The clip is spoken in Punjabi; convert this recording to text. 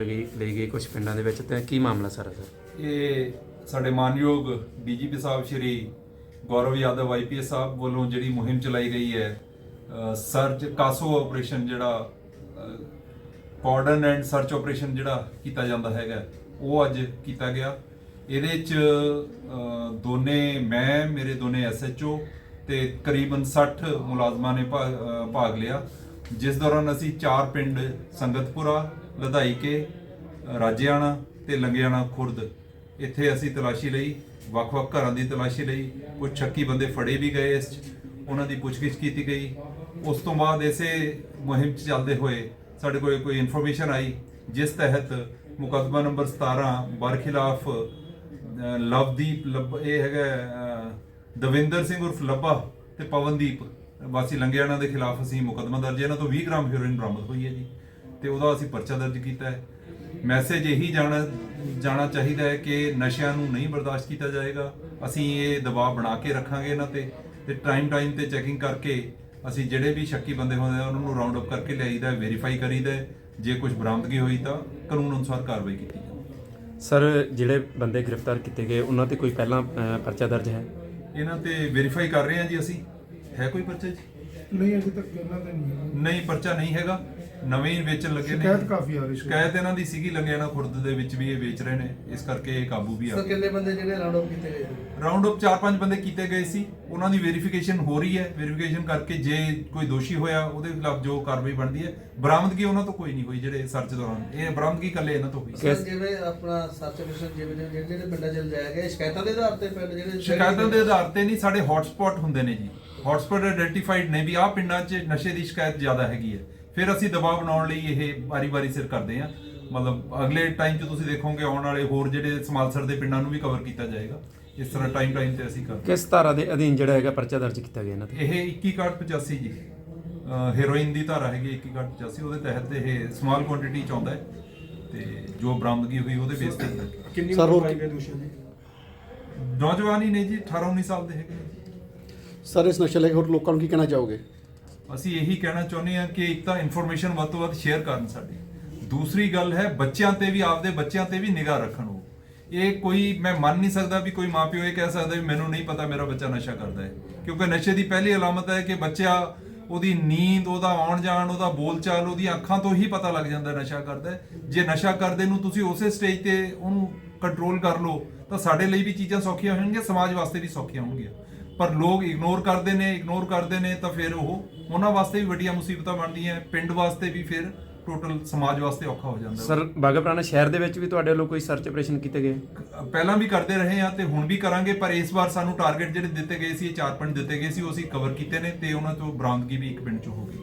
ਗਈ ਲਈ ਗਈ ਕੁਝ ਪਿੰਡਾਂ ਦੇ ਵਿੱਚ ਤੇ ਕੀ ਮਾਮਲਾ ਸਾਰਾ ਸਰ? ਇਹ ਸਾਡੇ ਮਾਨਯੋਗ ਡੀਜੀਪੀ ਸਾਹਿਬ ਸ਼੍ਰੀ ਗੌਰਵ ਯਾਦਵ ਆਈਪੀਐਸ ਸਾਹਿਬ ਵੱਲੋਂ ਜਿਹੜੀ ਮੁਹਿੰਮ ਚਲਾਈ ਗਈ ਹੈ ਅ, ਸਰਚ ਕਾਸੋ ਆਪਰੇਸ਼ਨ ਜਿਹੜਾ ਕਾਰਡਨ ਐਂਡ ਸਰਚ ਆਪਰੇਸ਼ਨ ਜਿਹੜਾ ਕੀਤਾ ਜਾਂਦਾ ਹੈਗਾ ਉਹ ਅੱਜ ਕੀਤਾ ਗਿਆ। ਇਹਦੇ ਚ ਅ, ਦੋਨੇ ਮੈਂ ਮੇਰੇ ਦੋਨੇ ਐਸਐਚਓ ਤੇ ਕਰੀਬਨ 60 ਮੁਲਾਜ਼ਮਾਂ ਨੇ ਭਾ- ਅ, ਭਾਗ ਲਿਆ। ਜਿਸ ਦੌਰਾਨ ਅਸੀਂ ਚਾਰ ਪਿੰਡ ਸੰਗਤਪੁਰਾ ਲਧਾਈ ਕੇ, ਰਾਜਿਆਣਾ ਤੇ ਲੰਗਿਆਣਾ ਖੁਰਦ। ਇੱਥੇ ਅਸੀਂ ਤਲਾਸ਼ੀ ਲਈ, ਵੱਖ-ਵੱਖ ਘਰਾਂ ਦੀ ਤਲਾਸ਼ੀ ਲਈ, ਕੁਝ ਸ਼ੱਕੀ ਬੰਦੇ ਫੜੇ ਵੀ ਗਏ ਇਸ 'ਚ, ਉਹਨਾਂ ਦੀ ਪੁੱਛਗਿੱਛ ਕੀਤੀ ਗਈ। ਉਸ ਤੋਂ ਬਾਅਦ ਇਸੇ ਮੁਹਿੰਮ 'ਚ ਚੱਲਦੇ ਹੋਏ ਸਾਡੇ ਕੋਲ ਕੋਈ ਇਨਫੋਰਮੇਸ਼ਨ ਆਈ, ਜਿਸ ਤਹਿਤ ਮੁਕੱਦਮਾ ਨੰਬਰ 17 ਬਰ ਖਿਲਾਫ ਲਵਦੀਪ ਲੱਭ, ਇਹ ਹੈਗਾ ਦਵਿੰਦਰ ਸਿੰਘ ਉਰਫ ਲੱਭਾ ਤੇ ਪਵਨਦੀਪ। ਵਾਸੀ ਲੰਗਿਆਣਾ ਦੇ ਖਿਲਾਫ ਅਸੀਂ ਮੁਕੱਦਮਾ ਦਰਜ ਇਹਨਾਂ ਤੋਂ 20 ਗ੍ਰਾਮ ਹੈਰੋਇਨ ਬਰਾਮਦ ਹੋਈ ਹੈ ਜੀ। ਤੇ ਉਹਦਾ ਅਸੀਂ ਪਰਚਾ ਦਰਜ ਕੀਤਾ ਹੈ। ਮੈਸੇਜ ਇਹੀ ਜਾਣਾ ਜਾਣਾ ਚਾਹੀਦਾ ਹੈ ਕਿ ਨਸ਼ਿਆਂ ਨੂੰ ਨਹੀਂ ਬਰਦਾਸ਼ਤ ਕੀਤਾ ਜਾਏਗਾ। ਅਸੀਂ ਇਹ ਦਬਾਅ ਬਣਾ ਕੇ ਰੱਖਾਂਗੇ ਇਹਨਾਂ ਤੇ ਤੇ ਟਾਈਮ ਟਾਈਮ ਤੇ ਚੈਕਿੰਗ ਕਰਕੇ ਅਸੀਂ ਜਿਹੜੇ ਵੀ ਸ਼ੱਕੀ ਬੰਦੇ ਹੁੰਦੇ ਆ ਉਹਨਾਂ ਨੂੰ ਰਾਉਂਡ ਅਪ ਕਰਕੇ ਲਿਆਈਦਾ ਵੈਰੀਫਾਈ ਕਰੀਦਾ। ਜੇ ਕੁਝ ਬਰਾਮਦਗੀ ਹੋਈ ਤਾਂ ਕਾਨੂੰਨ ਅਨੁਸਾਰ ਕਾਰਵਾਈ ਕੀਤੀ ਜਾਵੇ ਸਰ ਜਿਹੜੇ ਬੰਦੇ ਗ੍ਰਿਫਤਾਰ ਕੀਤੇ ਗਏ ਉਹਨਾਂ ਤੇ ਕੋਈ ਪਹਿਲਾਂ ਪਰਚਾ ਦਰਜ ਹੈ? ਇਹਨਾਂ ਤੇ ਵੈਰੀਫਾਈ ਕਰ ਰਹੇ ਹਾਂ ਜੀ ਅਸੀਂ। ਹੈ ਕੋਈ ਪਰਚਾ ਜੀ? ਨਹੀਂ ਅਜੇ ਤੱਕ ਇਹਨਾਂ ਦੇ ਨਹੀਂ ਹੈ। ਨਹੀਂ ਪਰਚਾ ਨਹੀਂ ਹੈਗਾ। ਨਵੇਂ ਵੇਚਣ ਲੱਗੇ ਨੇ। ਸ਼ਿਕਾਇਤ ਕਾਫੀ ਆ ਰਹੀ ਸੀ। ਸ਼ਿਕਾਇਤ ਇਹਨਾਂ ਦੀ ਸੀਗੀ ਲੰਗਿਆਣਾ ਖੁਰਦ ਦੇ ਵਿੱਚ ਵੀ ਇਹ ਵੇਚ ਰਹੇ ਨੇ। ਇਸ ਕਰਕੇ ਇਹ ਕਾਬੂ ਵੀ ਆ ਗਏ। ਕਿੰਨੇ ਬੰਦੇ ਜਿਹੜੇ ਰਾਉਂਡ ਅਪ ਕੀਤੇ ਗਏ ਰਾਉਂਡ ਅਪ 4-5 ਬੰਦੇ ਕੀਤੇ ਗਏ ਸੀ। ਉਹਨਾਂ ਦੀ ਵੈਰੀਫਿਕੇਸ਼ਨ ਹੋ ਰਹੀ ਹੈ। ਵੈਰੀਫਿਕੇਸ਼ਨ ਕਰਕੇ ਜੇ ਕੋਈ ਦੋਸ਼ੀ ਹੋਇਆ ਉਹਦੇ ਖਿਲਾਫ ਜੋ ਕਾਰਵਾਈ ਬਣਦੀ ਹੈ। ਬਰਾਮਦਗੀ ਉਹਨਾਂ ਤੋਂ ਕੋਈ ਨਹੀਂ ਹੋਈ ਜਿਹੜੇ ਸਰਚ ਦੌਰਾਨ। ਇਹ ਬਰਾਮਦਗੀ ਇਕੱਲੇ ਇਹਨਾਂ ਤੋਂ ਹੋਈ ਸੀ। ਸਰ ਜਿਵੇਂ ਆਪਣਾ ਸਰਚ ਮਿਸ਼ਨ ਜਿਵੇਂ ਜਿਵੇਂ ਜਿਹੜੇ ਜਿਹੜੇ ਪਿੰਡਾਂ ਚ ਲਿਜਾਇਆ ਗਿਆ ਸ਼ਿਕਾਇਤਾਂ ਦੇ ਆਧਾਰ ਤੇ ਪਿੰਡ ਜਿਹੜੇ ਸ਼ਿਕਾਇਤਾਂ ਦੇ ਆਧਾਰ ਤੇ ਨਹੀਂ ਸਾਡੇ ਹੌਟਸਪੌਟ ਹੁੰਦੇ ਨੇ ਜੀ। ਹੌਟਸਪੌਟ ਆਇਡੈਂਟੀਫਾਈਡ ਨੇ ਵੀ ਆਹ ਪਿੰਡਾਂ 'ਚ ਨਸ਼ੇ ਦੀ ਸ਼ਿਕਾਇਤ ਜ਼ਿਆਦਾ ਹੈਗੀ ਹੈ। ਫਿਰ ਅਸੀਂ ਦਬਾਅ ਬਣਾਉਣ ਲਈ ਇਹ ਵਾਰੀ-ਵਾਰੀ ਸਿਰ ਕਰਦੇ ਹਾਂ। ਮਤਲਬ ਅਗਲੇ ਟਾਈਮ 'ਚ ਤੁਸੀਂ ਦੇਖੋਗੇ ਆਉਣ ਵਾਲੇ ਹੋਰ ਜਿਹੜੇ ਸਮਾਲਸਰ ਦੇ ਪਿੰਡਾਂ ਨੂੰ ਵੀ ਕਵਰ ਕੀਤਾ ਜਾਏਗਾ। ਇਸ ਤਰ੍ਹਾਂ ਟਾਈਮ ਟਾਈਮ ਤੇ ਅਸੀਂ ਕਰਦੇ ਕਿਸ ਧਾਰਾ ਦੇ ਅਧੀਨ ਜਿਹੜਾ ਹੈਗਾ ਪਰਚਾ ਦਰਜ ਕੀਤਾ ਗਿਆ ਇਹਨਾਂ ਤੇ? ਇਹ 2185 ਜੀ। ਹੈਰੋਇਨ ਦੀ ਧਾਰਾ ਹੈਗੀ 2185 ਉਹਦੇ ਤਹਿਤ ਇਹ ਸਮਾਲ ਕੁਆਂਟੀਟੀ ਚ ਆਉਂਦਾ ਹੈ। ਤੇ ਜੋ ਬਰਾਮਦਗੀ ਹੋਈ ਉਹਦੇ ਬੇਸ ਤੇ ਕਰਕੇ। ਕਿੰਨੀ ਸਰ, ਹੋਰ ਉਮਰ ਦੇ? ਦੋਸ਼ੀ ਨੇ ਨੌਜਵਾਨ ਹੀ ਨੇ ਜੀ 18 19 ਸਾਲ ਦੇ ਹੈਗੇ। ਨੇ। ਸਰ ਇਸ ਨਸ਼ੇ ਲੈ ਕੇ ਹੋਰ ਲੋਕਾਂ ਨੂੰ ਕੀ ਕਹਿਣਾ ਚਾਹੋਗੇ? ਅਸੀਂ ਇਹੀ ਕਹਿਣਾ ਚਾਹੁੰਦੇ ਹਾਂ ਕਿ ਇੱਕ ਤਾਂ ਇਨਫੋਰਮੇਸ਼ਨ ਵੱਧ ਤੋਂ ਵੱਧ ਸ਼ੇਅਰ ਕਰਨ ਸਾਡੀ। ਦੂਸਰੀ ਗੱਲ ਹੈ, ਬੱਚਿਆਂ ਤੇ ਵੀ, ਆਪਦੇ ਬੱਚਿਆਂ ਤੇ ਵੀ ਨਿਗਾਹ ਰੱਖਣ ਉਹ। ਇਹ ਕੋਈ, ਮੈਂ ਮੰਨ ਨਹੀਂ ਸਕਦਾ ਵੀ ਕੋਈ ਮਾਪਿਓ ਇਹ ਕਹਿ ਸਕਦਾ ਵੀ ਮੈਨੂੰ ਨਹੀਂ ਪਤਾ ਮੇਰਾ ਬੱਚਾ ਨਸ਼ਾ ਕਰਦਾ ਹੈ। ਕਿਉਂਕਿ ਨਸ਼ੇ ਦੀ ਪਹਿਲੀ ਅਲਾਮਤ ਹੈ ਕਿ ਬੱਚਾ ਉਹਦੀ ਨੀਂਦ, ਉਹਦਾ ਆਉਣ ਜਾਣ ਉਹਦਾ ਬੋਲਚਾਲ ਉਹਦੀਆਂ ਅੱਖਾਂ ਤੋਂ ਹੀ ਪਤਾ ਲੱਗ ਜਾਂਦਾ ਨਸ਼ਾ ਕਰਦਾ ਜੇ ਨਸ਼ਾ ਕਰਦੇ ਨੂੰ ਤੁਸੀਂ ਉਸੇ ਸਟੇਜ ਤੇ ਉਹਨੂੰ ਕੰਟਰੋਲ ਕਰ ਲਓ, ਤਾਂ ਸਾਡੇ ਲਈ ਵੀ ਚੀਜ਼ਾਂ ਸੌਖੀਆਂ ਹੋਣਗੀਆਂ, ਸਮਾਜ ਵਾਸਤੇ ਵੀ ਸੌਖੀਆਂ ਹੋਣਗੀਆਂ। ਪਰ ਲੋਕ ਇਗਨੋਰ ਕਰਦੇ ਨੇ ਇਗਨੋਰ ਕਰਦੇ ਨੇ ਤਾਂ ਫਿਰ ਉਹ ਉਹਨਾਂ ਵਾਸਤੇ ਵੀ ਵੱਡੀਆਂ ਮੁਸੀਬਤਾਂ ਬਣਦੀਆਂ ਪਿੰਡ ਵਾਸਤੇ ਵੀ ਫਿਰ ਟੋਟਲ ਸਮਾਜ ਵਾਸਤੇ ਔਖਾ ਹੋ ਜਾਂਦਾ। ਸਰ ਬਾਗਾਪੁਰਾਣਾ ਸ਼ਹਿਰ ਦੇ ਵਿੱਚ ਵੀ ਤੁਹਾਡੇ ਵੱਲੋਂ ਕੋਈ ਸਰਚ ਆਪਰੇਸ਼ਨ ਕੀਤੇ ਗਏ? ਪਹਿਲਾਂ ਵੀ ਕਰਦੇ ਰਹੇ ਆ ਤੇ ਹੁਣ ਵੀ ਕਰਾਂਗੇ ਪਰ ਇਸ ਵਾਰ ਸਾਨੂੰ ਟਾਰਗੇਟ ਜਿਹੜੇ ਦਿੱਤੇ ਗਏ ਸੀ ਇਹ ਚਾਰ ਪਿੰਡ ਦਿੱਤੇ ਗਏ ਸੀ ਉਹ ਅਸੀਂ ਕਵਰ ਕੀਤੇ ਨੇ ਤੇ ਉਹਨਾਂ ਤੋਂ ਬਰਾਮਦਗੀ ਵੀ ਇੱਕ ਪਿੰਡ ਚ ਹੋ ਗਈ।